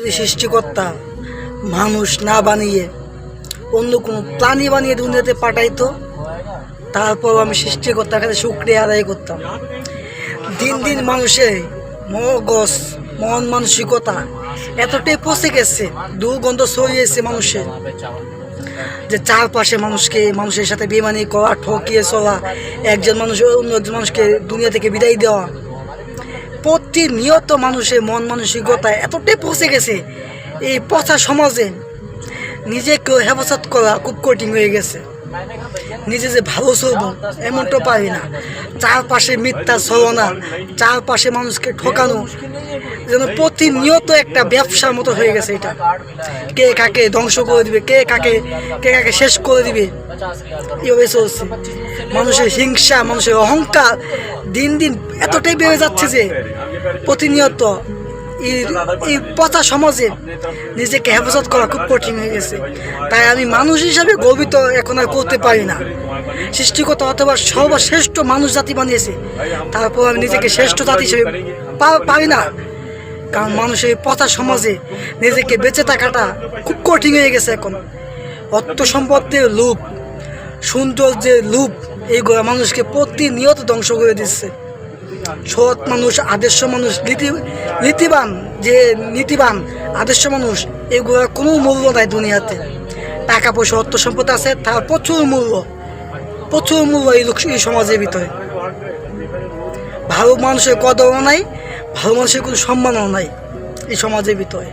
যদি সৃষ্টিকর্তা। মানুষ না বানিয়ে অন্য কোনো প্রাণী বানিয়ে দুনিয়াতে পাঠাইতো তারপর আমি সৃষ্টিকর্তার কাছে শুক্রিয়া আদায় করতাম। দিন দিন মানুষের মগজ, মন মানসিকতা এতটাই পচে গেছে, দুর্গন্ধ ছড়িয়েছে মানুষের যে চারপাশে মানুষকে, মানুষের সাথে বেমানি করা, ঠকিয়ে চলা, একজন মানুষ অন্য একজন মানুষকে দুনিয়া থেকে বিদায় দেওয়া প্রতিনিয়ত মানুষের মন মানসিকতা এতটাই পৌঁছে গেছে এই পচা সমাজে নিজেকে হেফাজত করা খুব কঠিন হয়ে গেছে। নিজে যে ভালো চলবো এমনটা পারি না। চারপাশে মিথ্যা ছলনা চারপাশে মানুষকে ঠকানো, যেন প্রতিনিয়ত একটা ব্যবসার মতো হয়ে গেছে এটা। কে কাকে ধ্বংস করে দিবে, কে কাকে কে কাকে শেষ করে দিবে, এভাবে চলছে। মানুষের হিংসা, মানুষের অহংকার দিন দিন এতটাই বেড়ে যাচ্ছে যে প্রতিনিয়ত এই এই পচা সমাজে নিজেকে হেফাজত করা খুব কঠিন হয়ে গেছে। তাই আমি মানুষ হিসাবে গর্বিত এখন আর করতে পারি না। সৃষ্টিকর্তা অথবা সর্বশ্রেষ্ঠ মানুষ জাতি বানিয়েছে। তারপর আমি নিজেকে শ্রেষ্ঠ জাতি হিসেবে পা- পারি না। কারণ মানুষের পচা সমাজে নিজেকে বেঁচে থাকাটা খুব কঠিন হয়ে গেছে এখন। অর্থ সম্পদের লোভ সৌন্দর্যের লোভ এইগুলো মানুষকে প্রতিনিয়ত ধ্বংস করে দিচ্ছে। সৎ মানুষ, আদর্শ মানুষ, নীতি, নীতিবান, যে নীতিবান, আদর্শ মানুষ, এগুলোর কোনো মূল্য নাই দুনিয়াতে। টাকা পয়সা অর্থ সম্পদ আছে, তার প্রচুর মূল্য। প্রচুর মূল্য এই লোক, এই সমাজের ভিতরে। ভালো মানুষের কদরও নাই, ভালো মানুষের কোনো সম্মানও নাই এই সমাজের ভিতরে।